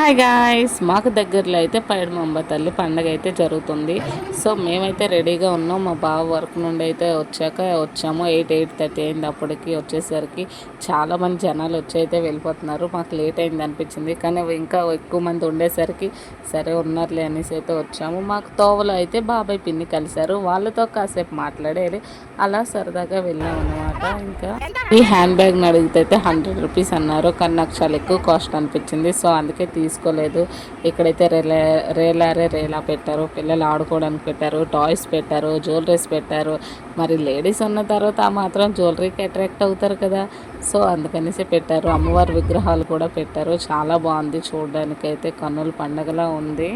Hi guys మాకు దగ్గరలో అయితే పైడమంబ తల్లి పండగ అయితే జరుగుతుంది. సో మేమైతే రెడీగా ఉన్నాం. మా బావ వర్క్ నుండి అయితే వచ్చాక వచ్చాము. ఎయిట్ ఎయిట్ థర్టీ అయింది అప్పటికి. వచ్చేసరికి చాలామంది జనాలు వచ్చి అయితే వెళ్ళిపోతున్నారు. మాకు లేట్ అయింది అనిపించింది. కానీ ఇంకా ఎక్కువ మంది ఉండేసరికి సరే ఉన్నారులే అనేసి అయితే వచ్చాము. మాకు తోవలో అయితే బాబాయ్ పిన్ని కలిశారు. వాళ్ళతో కాసేపు మాట్లాడేది. అలా సరదాగా వెళ్ళాం అనమాట ఇంకా ఈ హ్యాండ్ బ్యాగ్ని అడిగితే అయితే హండ్రెడ్ రూపీస్ అన్నారు. కానీ నాకు చాలా ఎక్కువ కాస్ట్ అనిపించింది. సో అందుకే తీసుకు తీసుకోలేదు. ఇక్కడైతే రేలా రేలారే రేలా పెట్టారు. పిల్లలు ఆడుకోవడానికి పెట్టారు టాయ్స్ పెట్టారు జ్యువెలరీస్ పెట్టారు. మరి లేడీస్ ఉన్న తర్వాత ఆ మాత్రం జ్యువెలరీకి అట్రాక్ట్ అవుతారు కదా. సో అందుకనేసి పెట్టారు. అమ్మవారి విగ్రహాలు కూడా పెట్టారు. చాలా బాగుంది చూడడానికి అయితే కన్నుల పండగలా ఉంది.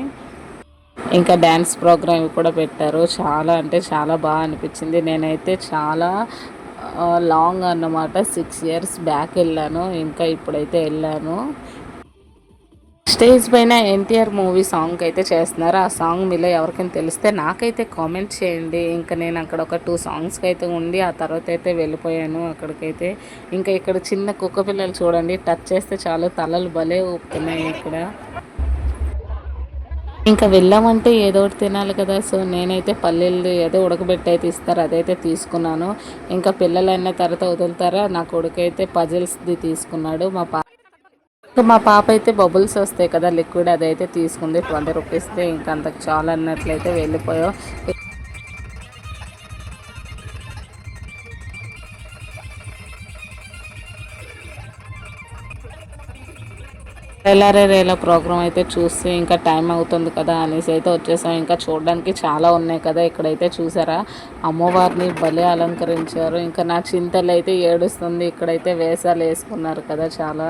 ఇంకా డ్యాన్స్ ప్రోగ్రామ్ కూడా పెట్టారు. చాలా అంటే చాలా బాగా అనిపించింది. నేనైతే చాలా లాంగ్ అన్నమాట. సిక్స్ ఇయర్స్ బ్యాక్ వెళ్ళాను. ఇంకా ఇప్పుడైతే వెళ్ళాను. స్టేజ్ పైన ఎన్టీఆర్ మూవీ సాంగ్ అయితే చేస్తున్నారు. ఆ సాంగ్ మీలో ఎవరికైనా తెలిస్తే నాకైతే కామెంట్ చేయండి. ఇంకా నేను అక్కడ ఒక టూ సాంగ్స్కి అయితే ఉండి ఆ తర్వాత అయితే వెళ్ళిపోయాను అక్కడికైతే. ఇంకా ఇక్కడ చిన్న కుక్క పిల్లలు చూడండి. టచ్ చేస్తే చాలు తలలు భలే ఊపుతున్నాయి ఇక్కడ. ఇంకా వెళ్ళామంటే ఏదో ఒకటి తినాలి కదా. సో నేనైతే పల్లెలు ఏదో ఉడకబెట్టి అయితే ఇస్తారు. అదైతే తీసుకున్నాను. ఇంకా పిల్లలైన తర్వాత వదులుతారా? నా కొడుకు అయితే పజిల్స్ది తీసుకున్నాడు. మా పా మా పాప అయితే బబుల్స్ వస్తాయి కదా లిక్విడ్ అదైతే తీసుకుంది ట్వంటీ రూపీస్ది ఇంకా అంతకు చాలా అన్నట్లయితే వెళ్ళిపోయావు రేలారే రేల ప్రోగ్రామ్ అయితే చూసి ఇంకా టైం అవుతుంది కదా అనేసి అయితే వచ్చేసాం. ఇంకా చూడడానికి చాలా ఉన్నాయి కదా ఇక్కడైతే చూసారా? అమ్మవారిని భలే అలంకరించారు. ఇంకా నా చింతలు అయితే ఏడుస్తుంది. ఇక్కడైతే వేసాలు వేసుకున్నారు కదా చాలా.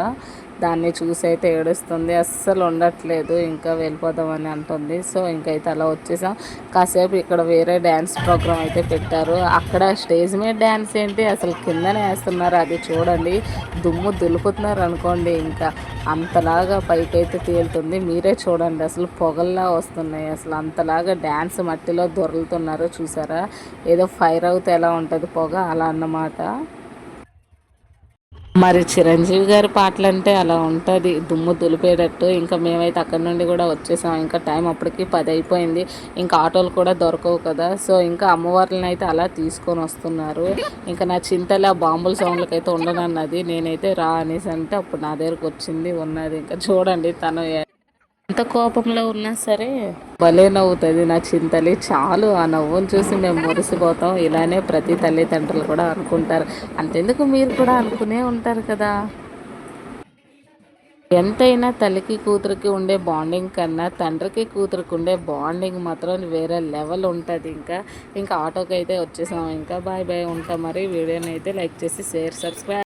దాన్ని చూసి అయితే ఏడుస్తుంది. అస్సలు ఉండట్లేదు ఇంకా వెళ్ళిపోదామని అంటుంది. సో ఇంకైతే అలా వచ్చేసాం. కాసేపు ఇక్కడ వేరే డ్యాన్స్ ప్రోగ్రామ్ అయితే పెట్టారు. అక్కడ స్టేజ్ మీద డ్యాన్స్ ఏంటి? అసలు కిందనే వేస్తున్నారు. అది చూడండి. దుమ్ము దులుపుతున్నారు అనుకోండి ఇంకా. అంతలాగా పైకి అయితే తేలుతుంది. మీరే చూడండి. అసలు పొగల్లా వస్తున్నాయి. అసలు అంతలాగా డ్యాన్స్ మట్టిలో దొరుకుతున్నారు చూసారా? ఏదో ఫైర్ అవుతే ఎలా ఉంటుంది పొగ? అలా అన్నమాట. మరి చిరంజీవి గారి పాటలు అంటే అలా ఉంటుంది. దుమ్ము దులిపేటట్టు ఇంకా మేమైతే అక్కడ నుండి కూడా వచ్చేసాం. ఇంకా టైం అప్పటికి పది అయిపోయింది. ఇంకా ఆటోలు కూడా దొరకవు కదా. సో ఇంకా అమ్మవార్లని అయితే అలా తీసుకొని వస్తున్నారు. ఇంకా నా చింతలు ఆ బాంబుల సౌండ్లకి అయితే ఉండనన్నది. నేనైతే రా అనేసి అంటే అప్పుడు నా దగ్గరకు వచ్చింది ఉన్నది. ఇంకా చూడండి తను ఎంత కోపంలో ఉన్నా సరే భలే నవ్వుతుంది నా చింతలి చాలు ఆ నవ్వును చూసి మేము మురిసిపోతాం. ఇలానే ప్రతి తల్లిదండ్రులు కూడా అనుకుంటారు. అంతెందుకు మీరు కూడా అనుకునే ఉంటారు కదా. ఎంతైనా తల్లికి కూతురికి ఉండే బాండింగ్ కన్నా తండ్రికి కూతురికి ఉండే బాండింగ్ మాత్రం వేరే లెవెల్ ఉంటుంది ఇంకా. ఇంకా ఆటోకి అయితే వచ్చేసాం. ఇంకా బాయ్ బాయ్ ఉంటాం మరి. వీడియోని అయితే లైక్ చేసి షేర్ సబ్స్క్రైబ్